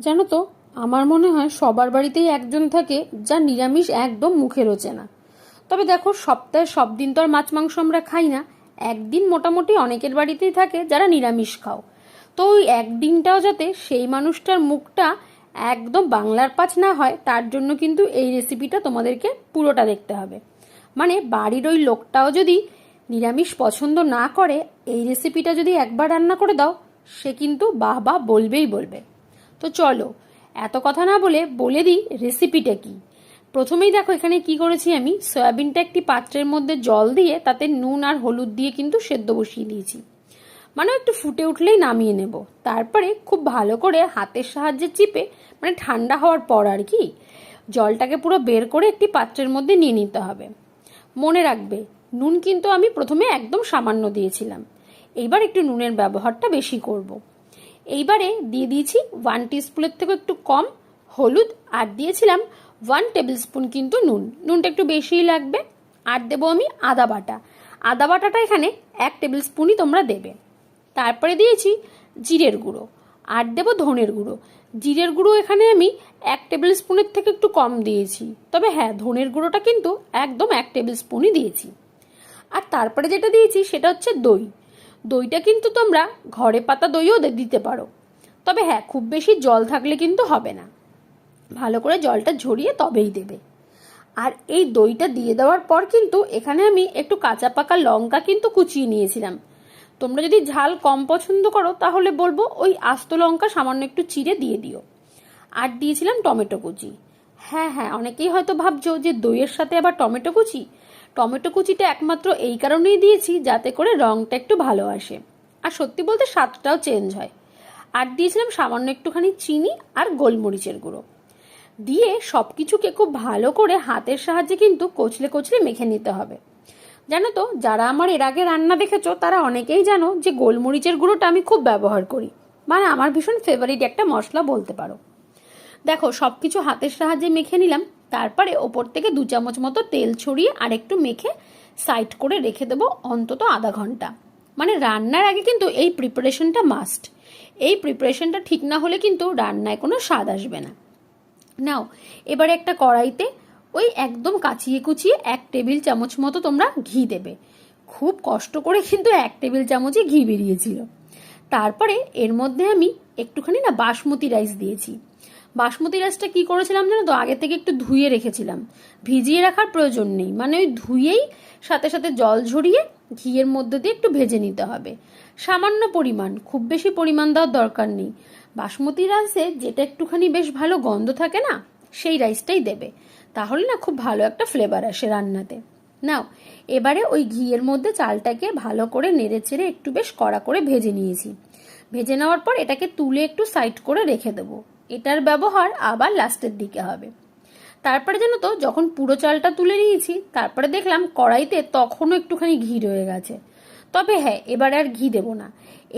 জানো তো, আমার মনে হয় সবার বাড়িতেই একজন থাকে যা নিরামিষ একদম মুখে রোচে না। তবে দেখো, সপ্তাহে সব দিন তো আর মাছ মাংস আমরা খাই না। একদিন মোটামুটি অনেকের বাড়িতেই থাকে যারা নিরামিষ খাও। তো ওই একদিনটাও যাতে সেই মানুষটার মুখটা একদম বাংলার পাঁচ না হয়, তার জন্য কিন্তু এই রেসিপিটা তোমাদেরকে পুরোটা দেখতে হবে। মানে বাড়ির ওই লোকটাও যদি নিরামিষ পছন্দ না করে, এই রেসিপিটা যদি একবার রান্না করে দাও, সে কিন্তু বাহ বাহ বলবেই বলবে। তো চলো, এত কথা না বলে বলে দিই রেসিপিটা কি। প্রথমেই দেখো এখানে কি করেছি আমি, সয়াবিনটা একটি পাত্রের মধ্যে জল দিয়ে তাতে নুন আর হলুদ দিয়ে কিন্তু সেদ্ধ বসিয়ে দিয়েছি। মানে একটু ফুটে উঠলেই নামিয়ে নেব। তারপরে খুব ভালো করে হাতের সাহায্যে চিপে মানে ঠান্ডা হওয়ার পর আর কি, জলটাকে পুরো বের করে একটি পাত্রের মধ্যে নিয়ে নিতে হবে। মনে রাখবে, নুন কিন্তু আমি প্রথমে একদম সামান্য দিয়েছিলাম। এইবার একটু নুনের ব্যবহারটা বেশি করব। এইবারে দিয়ে দিয়েছি ওয়ান টিস্পুনের থেকে একটু কম হলুদ, আর দিয়েছিলাম ওয়ান টেবিল স্পুন কিন্তু নুন। নুনটা একটু বেশিই লাগবে। আর দেবো আমি আদা বাটা। আদা বাটাটা এখানে এক টেবিল স্পুনই তোমরা দেবে। তারপরে দিয়েছি জিরের গুঁড়ো, আর দেবো ধনের গুঁড়ো। জিরের গুঁড়ো এখানে আমি এক টেবিল স্পুনের থেকে একটু কম দিয়েছি। তবে হ্যাঁ ধনের গুঁড়োটা কিন্তু একদম এক টেবিল স্পুনই দিয়েছি। আর তারপরে যেটা দিয়েছি সেটা হচ্ছে দই। দইটা কিন্তু তোমরা ঘরে পাতা দইও দিতে পারো। তবে হ্যাঁ খুব বেশি জল থাকলে কিন্তু হবে না। ভালো করে জলটা ঝরিয়ে তবেই দেবে। আর এই দইটা দিয়ে দেওয়ার পর কিন্তু এখানে আমি একটু কাঁচা পাকা লঙ্কা কিন্তু কুচিয়ে নিয়েছিলাম। তোমরা যদি ঝাল কম পছন্দ করো, তাহলে বলব ওই আস্ত লঙ্কা সামান্য একটু চিড়ে দিয়ে দিও। আর দিয়েছিলাম টমেটো কুচি। হ্যাঁ হ্যাঁ অনেকেই হয়তো ভাবছ যে দইয়ের সাথে আবার টমেটো কুচি? টমেটো কুচিটা একমাত্র এই কারণেই দিয়েছি, যাতে করে রঙটা একটু ভালো আসে। আর সত্যি বলতে স্বাদটাও চেঞ্জ হয়। আর দিয়েছিলাম সামান্য একটুখানি চিনি আর গোলমরিচের গুঁড়ো। দিয়ে সব কিছুকে খুব ভালো করে হাতের সাহায্যে কিন্তু কচলে কচলে মেখে নিতে হবে। জানো তো, যারা আমার এর আগে রান্না দেখেছ, তারা অনেকেই জানো যে গোলমরিচের গুঁড়োটা আমি খুব ব্যবহার করি। মানে আমার ভীষণ ফেভারিট একটা মশলা বলতে পারো। দেখো সব কিছু হাতের সাহায্যে মেখে নিলাম। তারপরে ওপর থেকে দু চামচ মতো তেল ছড়িয়ে আর একটু মেখে সাইড করে রেখে দেবো অন্তত আধা ঘণ্টা। মানে রান্নার আগে কিন্তু এই প্রিপারেশনটা মাস্ট এই প্রিপারেশনটা ঠিক না হলে কিন্তু রান্নায় কোনো স্বাদ আসবে না। নাও, এবারে একটা কড়াইতে ওই একদম কাচিয়ে কুচিয়ে এক টেবিল চামচ মতো তোমরা ঘি দেবে। খুব কষ্ট করে কিন্তু এক টেবিল চামচে ঘি বেরিয়েছিল। তারপরে এর মধ্যে আমি একটুখানি না বাসমতি রাইস দিয়েছি। বাসমতি রাইসটা কি করেছিলাম জানো তো? আগে থেকে একটু ধুয়ে রেখেছিলাম। ভিজিয়ে রাখার প্রয়োজন নেই। মানে ওই ধুয়েই সাথে সাথে জল ঝরিয়ে ঘিয়ের মধ্যে দিয়ে একটু ভেজে নিতে হবে। সামান্য পরিমাণ, খুব বেশি পরিমাণ দেওয়ার দরকার নেই। বাসমতি রাইসে যেটা একটুখানি বেশ ভালো গন্ধ থাকে না, সেই রাইসটাই দেবে। তাহলে না খুব ভালো একটা ফ্লেভার আসে রান্নাতে। নাও, এবারে ওই ঘিয়ের মধ্যে চালটাকে ভালো করে নেড়ে চেড়ে একটু বেশ কড়া করে ভেজে নিয়েছি। ভেজে নেওয়ার পর এটাকে তুলে একটু সাইড করে রেখে দেবো। এটার ব্যবহার আবার লাস্টের দিকে হবে। তারপরে জানো তো, যখন পুরো চালটা তুলে নিয়েছি, তারপরে দেখলাম কড়াইতে তখনও একটুখানি ঘি রয়ে গেছে। তবে হ্যাঁ এবার আর ঘি দেবো না।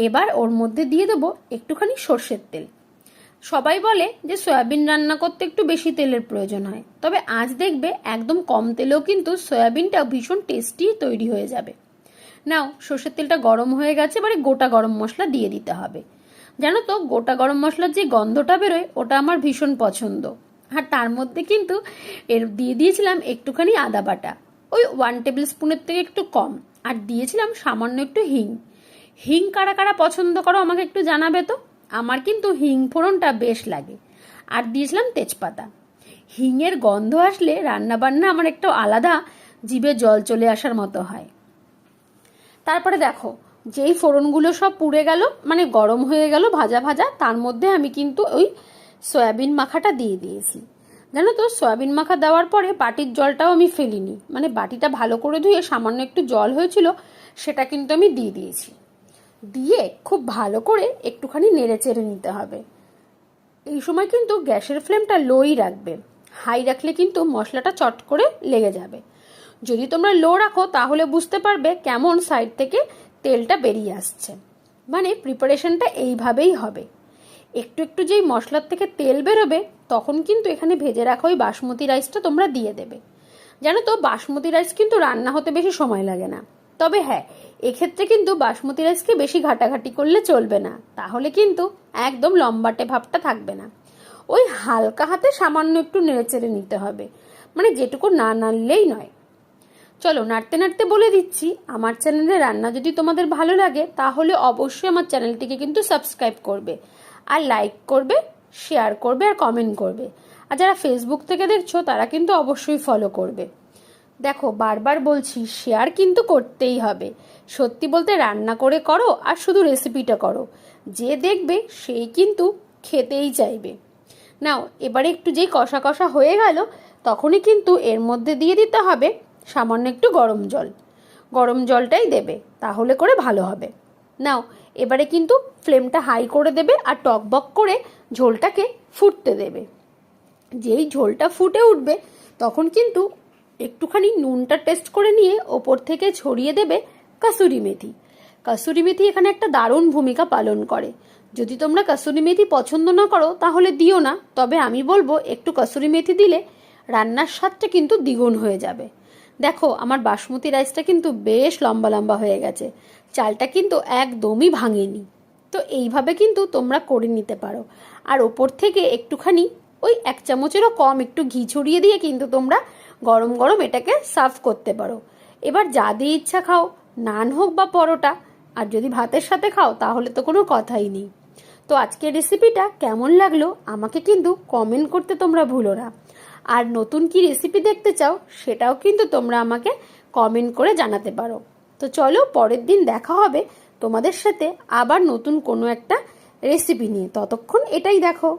এবার ওর মধ্যে দিয়ে দেবো একটুখানি সর্ষের তেল। সবাই বলে যে সয়াবিন রান্না করতে একটু বেশি তেলের প্রয়োজন হয়। তবে আজ দেখবে একদম কম তেলেও কিন্তু সয়াবিনটা ভীষণ টেস্টি তৈরি হয়ে যাবে। নাও, সর্ষের তেলটা গরম হয়ে গেছে, এবারে গোটা গরম মশলা দিয়ে দিতে হবে। জানো তো, গোটা গরম মশলার যে গন্ধটা বেরোয়, ওটা আমার ভীষণ পছন্দ। আর তার মধ্যে কিন্তু এর দিয়ে দিয়েছিলাম একটুখানি আদা বাটা। ওই ওয়ান টেবিল স্পুনের থেকে একটু কম। আর দিয়েছিলাম সামান্য একটু হিং। হিং কারা কারা পছন্দ করো আমাকে একটু জানাবে তো? আমার কিন্তু হিং ফোড়নটা বেশ লাগে। আর দিয়েছিলাম তেজপাতা। হিংয়ের গন্ধ আসলে রান্নাবান্না আমার একটু আলাদা, জিভে জল চলে আসার মতো হয়। তারপরে দেখো যেই ফোড়নগুলো সব পুড়ে গেল মানে গরম হয়ে গেল ভাজা ভাজা, তার মধ্যে আমি কিন্তু ওই সয়াবিন মাখাটা দিয়ে দিয়েছি। জানো তো, সয়াবিন মাখা দেওয়ার পরে বাটির জলটাও আমি ফেলিনি। মানে বাটিটা ভালো করে ধুয়ে সামান্য একটু জল হয়েছিল, সেটা কিন্তু আমি দিয়ে দিয়েছি। দিয়ে খুব ভালো করে একটুখানি নেড়ে চেড়ে নিতে হবে। এই সময় কিন্তু গ্যাসের ফ্লেমটা লোই রাখবে। হাই রাখলে কিন্তু মশলাটা চট করে লেগে যাবে। যদি তোমরা লো রাখো, তাহলে বুঝতে পারবে কেমন সাইড থেকে তেলটা বেরিয়ে আসছে। মানে প্রিপারেশনটা এইভাবেই হবে। একটু একটু যেই মশলার থেকে তেল বেরোবে, তখন কিন্তু এখানে ভেজে রাখা ওই বাসমতি রাইসটা তোমরা দিয়ে দেবে। জানো তো, বাসমতি রাইস কিন্তু রান্না হতে বেশি সময় লাগে না। তবে হ্যাঁ এক্ষেত্রে কিন্তু বাসমতি রাইসকে বেশি ঘাটাঘাটি করলে চলবে না। তাহলে কিন্তু একদম লম্বাটে ভাবটা থাকবে না। ওই হালকা হাতে সামান্য একটু নেড়েচেড়ে নিতে হবে। মানে যেটুকু না নাড়লেই নয়। চলো নাড়তে নাড়তে বলে দিচ্ছি, আমার চ্যানেলে রান্না যদি তোমাদের ভালো লাগে, তাহলে অবশ্যই আমার চ্যানেলটিকে কিন্তু সাবস্ক্রাইব করবে, আর লাইক করবে, শেয়ার করবে, আর কমেন্ট করবে। আর যারা ফেসবুক থেকে দেখছ, তারা কিন্তু অবশ্যই ফলো করবে। দেখো, বারবার বলছি শেয়ার কিন্তু করতেই হবে। সত্যি বলতে রান্না করে করো, আর শুধু রেসিপিটা করো। যে দেখবে, সেই কিন্তু খেতেই চাইবে। নাও, এবারে একটু যেই কষা কষা হয়ে গেল, তখনই কিন্তু এর মধ্যে দিয়ে দিতে হবে সামান্য একটু গরম জল। গরম জলটাই দেবে, তাহলে করে ভালো হবে। নাও, এবারে কিন্তু ফ্লেমটা হাই করে দেবে আর টকবক করে ঝোলটাকে ফুটতে দেবে। যেই ঝোলটা ফুটে উঠবে, তখন কিন্তু একটুখানি নুনটা টেস্ট করে নিয়ে ওপর থেকে ছড়িয়ে দেবে কাসুরি মেথি। কাসুরি মেথি এখানে একটা দারুণ ভূমিকা পালন করে। যদি তোমরা কাসুরি মেথি পছন্দ না করো, তাহলে দিও না। তবে আমি বলব, একটু কাসুরি মেথি দিলে রান্নার স্বাদটা কিন্তু দ্বিগুণ হয়ে যাবে। দেখো, আমার বাসমতি রাইসটা কিন্তু বেশ লম্বা লম্বা হয়ে গেছে। চালটা কিন্তু একদমই ভাঙেনি। তো এইভাবে কিন্তু তোমরা করে নিতে পারো। আর ওপর থেকে একটুখানি ওই এক চামচেরও কম একটু ঘি ছড়িয়ে দিয়ে কিন্তু তোমরা গরম গরম এটাকে সার্ভ করতে পারো। এবার যা দিয়ে ইচ্ছা খাও, নান হোক বা পরোটা, আর যদি ভাতের সাথে খাও, তাহলে তো কোনো কথাই নেই। তো আজকের রেসিপিটা কেমন লাগল, আমাকে কিন্তু কমেন্ট করতে তোমরা ভুলো না। আর নতুন কি রেসিপি দেখতে চাও, সেটাও কিন্তু তোমরা আমাকে কমেন্ট করে জানাতে পারো। তো চলো, পরের দিন দেখা হবে তোমাদের সাথে আবার নতুন কোনো একটা রেসিপি নিয়ে। ততক্ষণ এটাই দেখো।